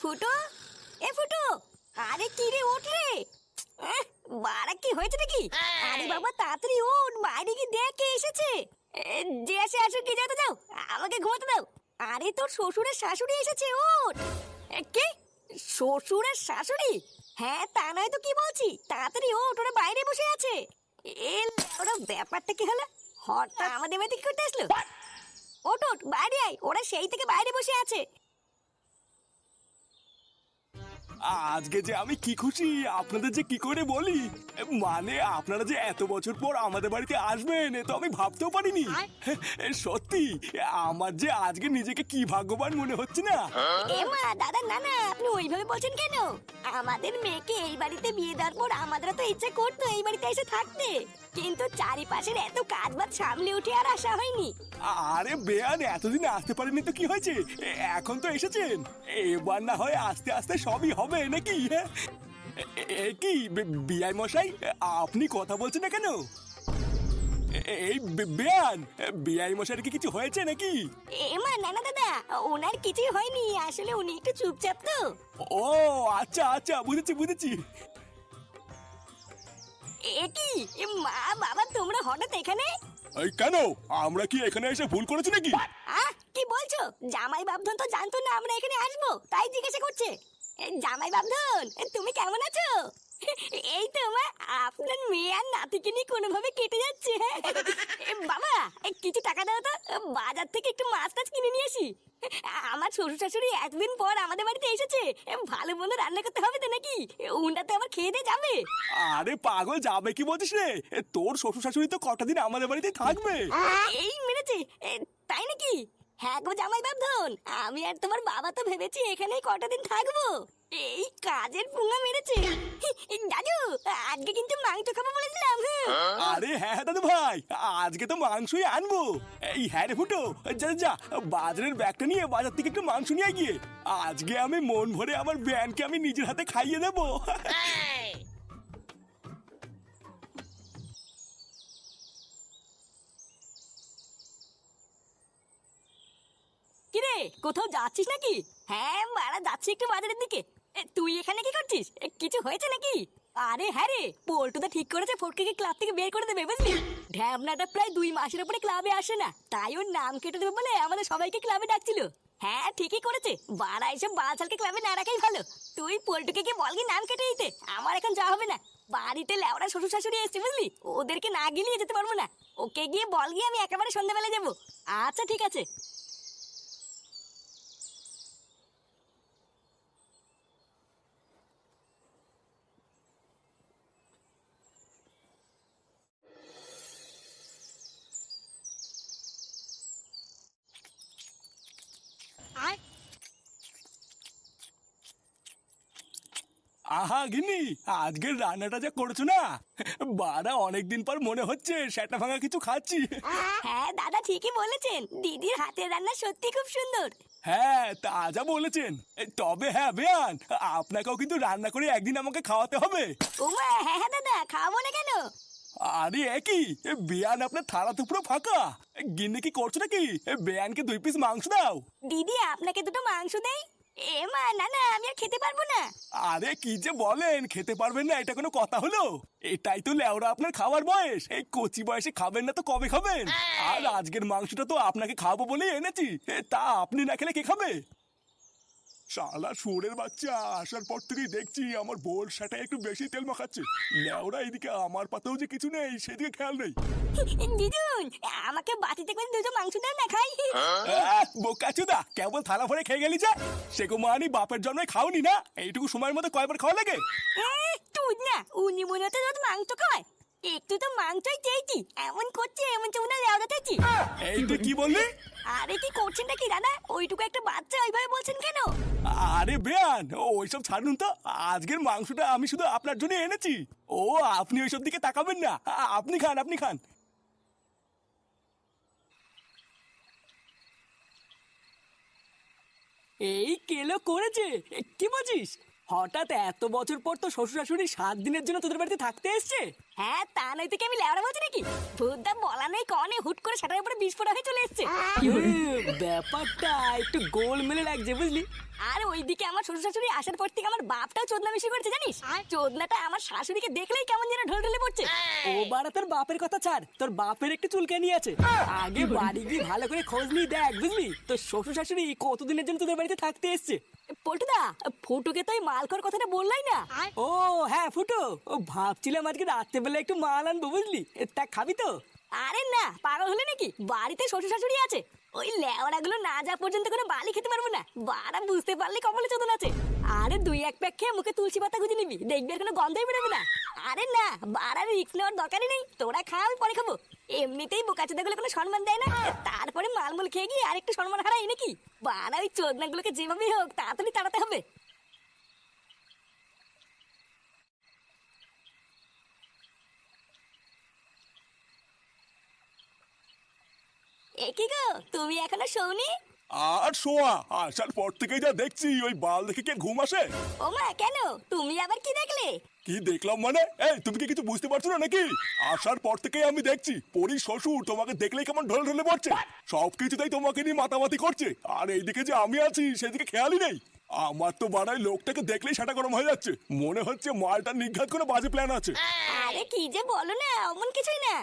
ফুটো? এ ফুটো আরে কি রে ওঠ রে? বাড়া কি হয়েছে নাকি? আরে বাবা তাড়াতাড়ি ওঠ বাইরে কি দেখ এসেছে। এ, যে আসে আসুক কি যেতে যাও। আমাকে ঘুমাতে দাও। আরে তোর শ্বশুরের শাশুড়ি এসেছে ওঠ। কি? শ্বশুরের শাশুড়ি? হ্যাঁ তা নয় তো কি বলছি? তাড়াতাড়ি ওঠ ওরা বাইরে বসে আছে। এ ওরা ব্যাপারটা কি হলো? হঠাৎ আমাদের বাড়িতে কি করতে আসলো? ওঠ ওঠ বাইরে আয়। ওরা সেই থেকে বাইরে বসে আছে। আজকে যে আমি কি খুশি আপনাদের যে কি করে বলি? মানে আপনারা যে এত বছর পর আমাদের বাড়িতে আসবেন এ তো আমি ভাবতেও পারিনি। সত্যি আমার যে আজকে নিজেকে কি ভাগ্যবান মনে হচ্ছে না। এমা দাদা না না আপনি ওইভাবে বলছেন কেন? আমাদের মেয়েকে এই বাড়িতে বিয়ে দেওয়ার পর আমাদের তো ইচ্ছা করতো এই বাড়িতে এসে থাকতে। কিন্তু চারিপাশের এত কাজ বাজ সামলে উঠে আর আসা হয়নি। আরে বেয়ান এতদিন আসতে পারেনি তো কি হয়েছে? এখন তো এসেছেন। এবার না হয় আস্তে আস্তে সবই হবে। নাকি হ্যাঁ? কি বিআই মশাই আপনি কথা বলছেন না কেন? এই বে- বেয়ান বিআই মশাইয়ের কি কিছু হয়েছে নাকি? এমা না না দাদা ওনার কিছুই হয়নি আসলে উনি একটু চুপচাপ তো। ও আচ্ছা আচ্ছা বুঝেছি বুঝেছি। মা বাবা তোমরা হঠাৎ এখানে? এই কেন আমরা কি এখানে এসে ভুল করেছি নাকি? আহ কি বলছো? জামাই বাবধন তো জানতো না আমরা এখানে আসব তাই জিজ্ঞাসা করছে। জামাই বান্ধন তুমি কেমন আছো? এই তো মা আপনার মেয়ে আর নাতিকে নিয়ে কোনোভাবে কেটে যাচ্ছে। বাবা কিছু টাকা দাও তো বাজার থেকে একটু মাছ টাছ কিনে নিয়ে আসি। আমার শ্বশুর শাশুড়ি একদিন পর আমাদের বাড়িতে এসেছে। ভালো মন্দ রান্না করতে হবে তো নাকি? উনটা তো আবার খেয়ে দিয়ে যাবে। আরে পাগল যাবে কি বলছিস রে? তোর শ্বশুর শাশুড়ি তো কটা দিন আমাদের বাড়িতে থাকবে। এই মেরেছে তাই নাকি? হ্যাঁ গো জামাই বাবধন আমি আর তোমার বাবা তো ভেবেছি এখানেই কটা দিন থাকব। এই কাজের পুঙ্গা মেরেছে। দাদু আজকে কিন্তু মাংস খাব বলেছিলাম হ্যাঁ। আরে হ্যাঁ হ্যাঁ দাদু ভাই আজকে তো মাংসই আনব। এই হ্যাঁ রে ফুটো যা যা বাজারের ব্যাগটা নিয়ে বাজার থেকে একটু মাংস নিয়ে গিয়ে। আজকে আমি মন ভরে আমার ব্যানকে আমি নিজের হাতে খাইয়ে দেবো কিরে কোথাও যাচ্ছিস নাকি? হ্যাঁ মারা যাচ্ছি একটু বাজারের দিকে। তুই এখানে কি করছিস? কিছু হয়েছে নাকি? আরে হ্যাঁ রে পল্টুদা ঠিক করেছে ফটকে ক্লাব থেকে বের করে দেবে, বুঝলি? ঢ্যাবনাটা প্রায় দুই মাসের উপরে ক্লাবে আসে না। তাই ওর নাম কেটে দেবে বলে আমাদের সবাইকে ক্লাবে ডাকছিল। হ্যাঁ ঠিকই করেছে। বাড়া এসব বালছালকে ক্লাবে না রাখাই ভালো। তুই পল্টুকে কি বলগি নাম কেটে দিতে? আমার এখন যাওয়া হবে না। বাড়িতে লেওড়া শ্বশুর শাশুড়ি এসছে, বুঝলি? ওদেরকে না গিলিয়ে যেতে পারব না। ওকে গিয়ে বল গিয়ে আমি একেবারে সন্ধ্যাবেলা যাব। আচ্ছা ঠিক আছে। আহা গিনি আজকের রান্নাটা যা করছ না? বাড়া অনেকদিন পর মনে হচ্ছে সেটা ভাঙা কিছু খাচ্ছি। হ্যাঁ দাদা ঠিকই বলেছেন। দিদির হাতের রান্না সত্যি খুব সুন্দর। হ্যাঁ তাজা বলেছেন। তবে হ্যাঁ বেয়ান আপনাকেও কিন্তু রান্না করে একদিন আমাকে খাওয়াতে হবে। ওমা হ্যাঁ হ্যাঁ দাদা খাব না কেন? আরে একই। বেয়ান আপনার থালা তো পুরো ফাঁকা। গিন্নি কি করছ নাকি? বেয়ানকে দুই পিস মাংস দাও। দিদি আপনাকে দুটো মাংস দেই? এ মা না না আমি আর খেতে পারব না। আরে কি যে বলেন খেতে পারবেন না এটা কোনো কথা হলো? এটাই তো লেওরা আপনার খাওয়ার বয়স। এই কচি বয়সে খাবেন না তো কবে খাবেন? আর আজকের মাংসটা তো আপনাকে খাব বলেই এনেছি। এ, তা আপনি না খেলে কে খাবে? শালা শুয়োরের বাচ্চা আসার পর থেকেই দেখছি আমার বোল সেটাই একটু বেশি তেল মাখাচ্ছে। লেওরা এদিকে আমার পাতেও যে কিছু নেই সেদিকে খেয়াল নেই। দিদুন আমাকে বাটিতে করে দুটো মাংস দেন না খাই। বোকাচুদা কেবল থালা ভরে খেয়ে গেলি যা? সে মানি বাপের জন্মে খাওনি না? এইটুকু সময়ের মধ্যে কয়বার খাওয়া লাগে? তুই না উনি মনে যত মাংস খায়। একটু তো মাংসই চেয়েছি এমন করছে এমন চুনা লেওড়া থেছি এই তুই কি বললি? আরে কি করছেনটা কি দাদা? ওইটুকু একটা বাচ্চা ওইভাবে বলছেন কেন? আরে বেয়ান, ওইসব ছাড়ুন তো। আজকের মাংসটা আমি শুধু আপনার জন্য এনেছি। ও, আপনি ওইসব দিকে তাকাবেন না। আপনি খান আপনি খান। এই কেলো করেছে? কি বলছিস? হঠাৎ এত বছর পর তো শ্বশুর শাশুড়ি সাত দিনের জন্য তোদের বাড়িতে থাকতে এসছে? হ্যাঁ তা নয় থেকে আমি লেওড়া বলছি নাকি? ভূতদা বলা নেই কনে হুট করে সেটার উপরে বিস্ফোরণ হয়ে চলে এসছে। ব্যাপারটা একটু গোল মেলে লাগছে বুঝলি? আর ওইদিকে আমার শ্বশুর শাশুড়ি আসার পর থেকে আমার বাপটাও চোদনা বেশি করছে জানিস? চোদনাটা আমার শাশুড়িকে দেখলেই কেমন যেন ঢোল ঢোলে পড়ছে। ও বাড়া তোর বাপের কথা ছাড়। তোর বাপের একটু চুলকানি আছে। আগে বাড়ি গিয়ে ভালো করে খোঁজ নিয়ে দেখ বুঝলি? তোর শ্বশুর শাশুড়ি কতদিনের জন্য তোদের বাড়িতে থাকতে এসছে? পল্টুদা ফুটুকে তো ওই মালখর কথাটা বললাই না? ও হ্যাঁ ফুটো। ও ভাবছিলাম আজকে রাত্রেবেলা একটু মাল আনব, বুঝলি? তা খাবি তো? আরে না, পাগল হলে নাকি? বাড়িতে শ্বশুর শাশুড়ি আছে। ওই লেওড়া গুলো না যা পর্যন্ত কোনো বালি খেতে পারব না। বাড়া বুঝতে পারলে কপালে চোদন আছে। আরে দুই এক প্যাক খেয়ে মুখে তুলসী পাতা গুঁজে নিবি, দেখবি কোনো গন্ধই বেরোবে না। আরে না, বাড়ার রিক্স নেওয়ার দরকারই নেই। তোরা খা আমি পরে খাব। এমনিতেই বোকাচোদা গুলো কোনো সম্মান দেয় না। তারপরে মালমূল খেয়ে গিয়ে আরেকটু সম্মান হারাই নাকি? বাড়া ওই চোদনা গুলোকে যেভাবেই হোক, তাড়াতাড়ি তাড়াতে হবে। গো তুমি এখনও শোনি আর শোয়া আসার পর থেকে যা দেখছি ওই বাল দেখে কে ঘুম আসে? ও মা কেন? তুমি আবার কি দেখলে? কি দেখলাম মানে? এই তুমি কি কিছু বুঝতে পারছ না নাকি? আসার পর থেকেই আমি দেখছি পরি শ্বশুর তোমাকে দেখলেই কেমন ঢলে ঢলে পড়ছে সব কিছুতেই তোমাকে নিয়ে মাতামাতি করছে। আর এইদিকে যে আমি আছি সেদিকে খেয়ালই নেই। আমার তো বাড়ায় লোকটাকে দেখলেই সেটা গরম হয়ে যাচ্ছে। মনে হচ্ছে মালটা নিঘাত করে বাজে প্ল্যান আছে। আরে কি যে বলো না অমন কিছুই না।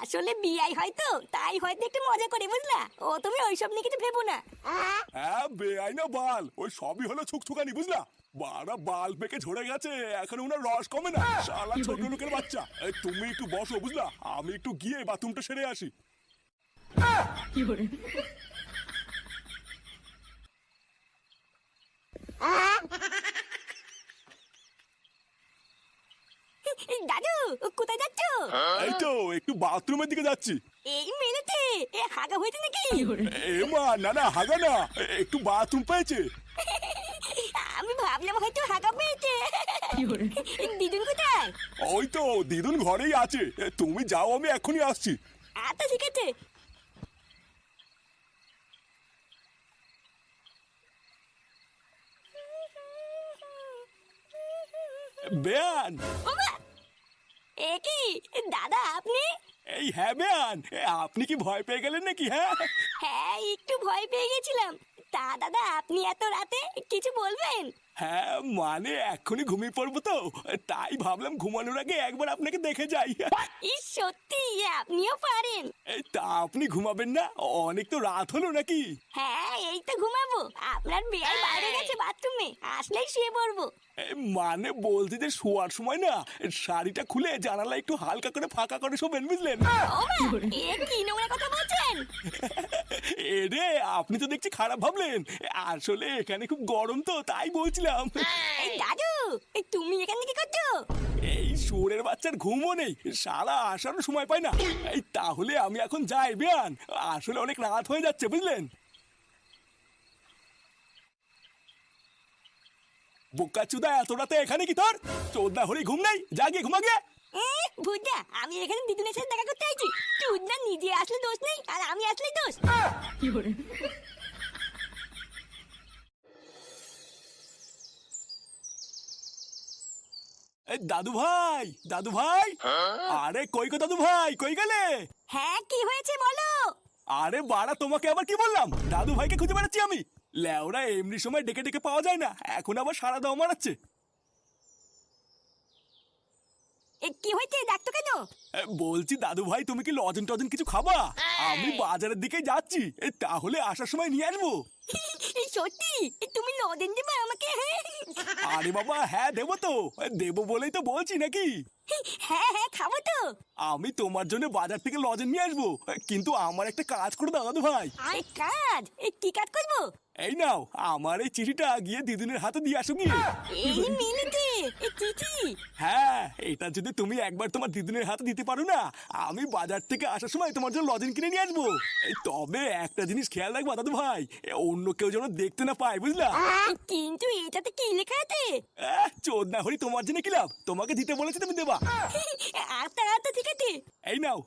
আসলে বিয়াই হয়তো তাই হয়তো একটু মজা করে বুঝলা? ও তুমি ওইসব নিয়ে কিছু ভেবো না। হ্যাঁ বেআই না বাল। ওই সবই হলো ছুকছুকানি বুঝলা? বারা বাল পেকে ঝরে গেছে এখন ওনার রস কমে না। শালা ছোট লোকের বাচ্চা। এই তুমি একটু বসো বুঝলা? আমি একটু গিয়ে বাথরুমটা সেরে আসি। এই দাদু কোথায় যাচ্ছ? এই তো একটু বাথরুমের দিকে যাচ্ছি। এই মেরেছে এ হাগা হয়েছে নাকি? এ মা না না হাগা না একটু বাথরুম পেয়েছে। আমি ভাবলাম হয়তো হাগা পেয়েছে। দিদুন কোথায়? ওই তো দিদুন ঘরেই আছে। তুমি যাও আমি এখনই আসছি। আচ্ছা ঠিক আছে। বেয়ান! ওমা! এ কি? দাদা আপনি? এই হ্যাঁ বেয়ান আপনি কি ভয় পেয়ে গেলেন নাকি হ্যাঁ? হ্যাঁ একটু ভয় পেয়ে গেছিলাম। তা দাদা আপনি এত রাতে কিছু বলবেন? হ্যাঁ মানে এখনই ঘুমিয়ে পড়ব তো। তাই ভাবলাম ঘুমানোর আগে একবার আপনাকে দেখে যাই। সত্যি আপনিও পারেন। তা আপনি ঘুমাবেন না? অনেক তো রাত হলো নাকি? হ্যাঁ এই তো ঘুমাবো। আপনার বেয়াই বাইরে গেছে বাথরুমে আসলেই শুয়ে পড়ব। মানে বলতে যে শোয়ার সময় না শাড়িটা খুলে জানালা একটু হালকা করে ফাঁকা করে শোবেন বুঝলেন? কি নোংরা কথা বলছেন? এ রে আপনি তো দেখছি খারাপ ভাবলেন। আসলে এখানে খুব গরম তো তাই বলছিলাম এই দাদু এই তুমি এখানে কি করছ? এই সুরের বাচ্চার ঘুমও নেই সারা আসারও সময় পায় না। এই তাহলে আমি এখন যাই বিয়ান। আসলে অনেক রাত হয়ে যাচ্ছে বুঝলেন? বোকা চুদা এত রাতে এখানে কি তোর? চোদ্দা হরি ঘুম নাই? যা গিয়ে ঘুমা গিয়ে এ, ভুজা আমি এখানে দিদুনের সাথে দেখা করতে আইছি। চুদনা নিজে আসলে দোষ নেই আর আমি আসলেই দোষ। দাদু ভাই দাদু ভাই। আরে কই গো দাদু ভাই কই গেলে? হ্যাঁ কি হয়েছে বলো? আরে বাড়া তোমাকে আবার কি বললাম? দাদু ভাইকে খুঁজে বেড়াচ্ছি আমি। ল্যাওরা এমনি সময় ডেকে ডেকে পাওয়া যায় না এখন আবার সারা দাও মারাচ্ছে এ কি হয়েছে? ডাকতো কেন? বলছি দাদু ভাই তুমি কি লজেন টজেন কিছু খাবা? আমি বাজারের দিকে যাচ্ছি। তাহলে আসার সময় নিয়ে আসব। এই সত্যি? তুমি লদেন দেবে আমাকে? আরে বাবা হ্যাঁ দেবো তো। দেবো বলেই তো বলছি নাকি? হ্যাঁ হ্যাঁ খাব তো। আমি তোমার জন্য বাজার থেকে লজেন নিয়ে আসব। কিন্তু আমার একটা কাজ করে দাও দাদু ভাই কাজ? কি কাজ করব? এই নাও আমার এই চিঠিটা গিয়ে দিদুনের হাতে দিয়ে আসো গিয়ে। এই মিনিটে এই চিঠি? হ্যাঁ এটা যদি তুমি একবার তোমার দিদুনের হাতে দিতে পারো না আমি বাজার থেকে আসার সময় তোমার জন্য লজেন কিনে নিয়ে আসব। এই তবে একটা জিনিস খেয়াল রাখব দাদু ভাই অন্য কেউ যেন দেখতে না পায় বুঝলা? কিন্তু এটাতে কি লেখা আছে? চোদ না হরি তোমার জন্য কি লাভ? তোমাকে দিতে বলেছি তুমি দেবা। আচ্ছা আচ্ছা ঠিক আছে। এই নাও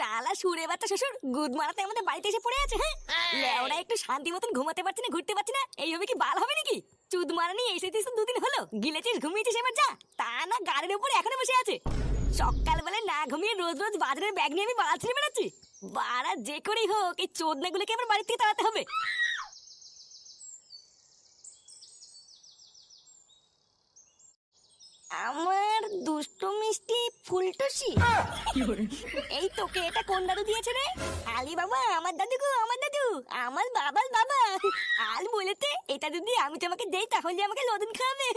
শালা সুরে বাচ্চা শ্বশুর গুদ মারাতে আমাদের বাড়িতে এসে পড়ে আছে হ্যাঁ? লেওরা একটু শান্তি মতন ঘুমাতে পারছি না ঘুরতে পারছি না এই হবে কি বাল হবে নাকি? চুদ মারানি এসেছিস তো দুদিন হলো গিলেছিস ঘুমিয়েছিস এবার যা তা না গাড়ির উপর এখনও বসে আছে। সকালবেলা না ঘুমিয়ে রোজ রোজ বাজারের ব্যাগ নিয়ে আমি বাড়া ছেড়ে বেড়াচ্ছি। বাড়া যে করেই হোক এই চোদনাগুলোকে আমার বাড়ি থেকে তাড়াতে হবে। আমার দুষ্ট মিষ্টি ফুলটসি। এই তোকে এটা কোন দাদু দিয়েছে রে? আলি বাবা আমার দাদু গো আমার দাদু। আমার বাবার বাবা। আল বলেতে এটা যদি আমি তোমাকে দেই তাহলে আমাকে লদন খাওয়াবে।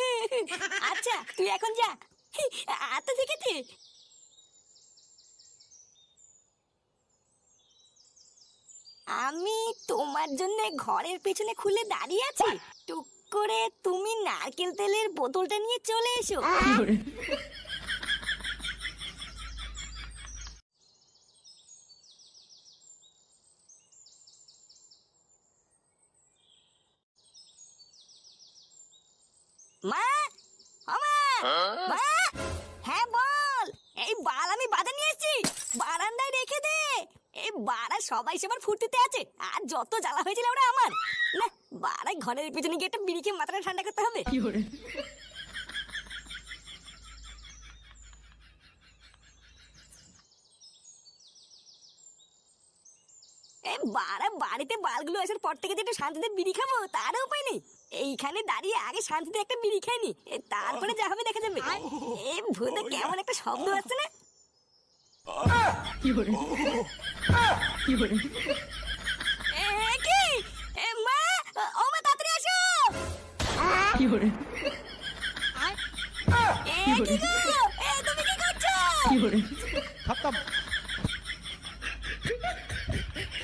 আচ্ছা তুই এখন যা। আচ্ছা ঠিক আমি তোমার জন্য ঘরের পেছনে খুলে দাঁড়িয়ে আছি। টুক করে তুমি নারকেল তেলের বোতলটা নিয়ে চলে এসো। মা মা হ্যাঁ বল। এই বাল আমি বাধা নিয়ে এসেছি। বারান্দায় রেখে দে। এই বাড়া সবাই সবার ফুর্তিতে আছে, আর যত জ্বালা হয়েছিল ওরা আমার। না বাড়াই ঘরের পিছনে গিয়ে একটা বিড়িকে মাথাটা ঠান্ডা করতে হবে? এই বাড়া বাড়িতে বালগুলো আসার পর থেকে যে একটু শান্তিতে বিড়ি খাব তারও উপায় নেই। এইখানে দাঁড়িয়ে আগে শান্তিতে একটা বিড়ি খাই নি তারপরে যা হবে দেখা যাবে। এ ভূতে কেমন একটা শব্দ আসছে না? এ, কি করে? কি করে?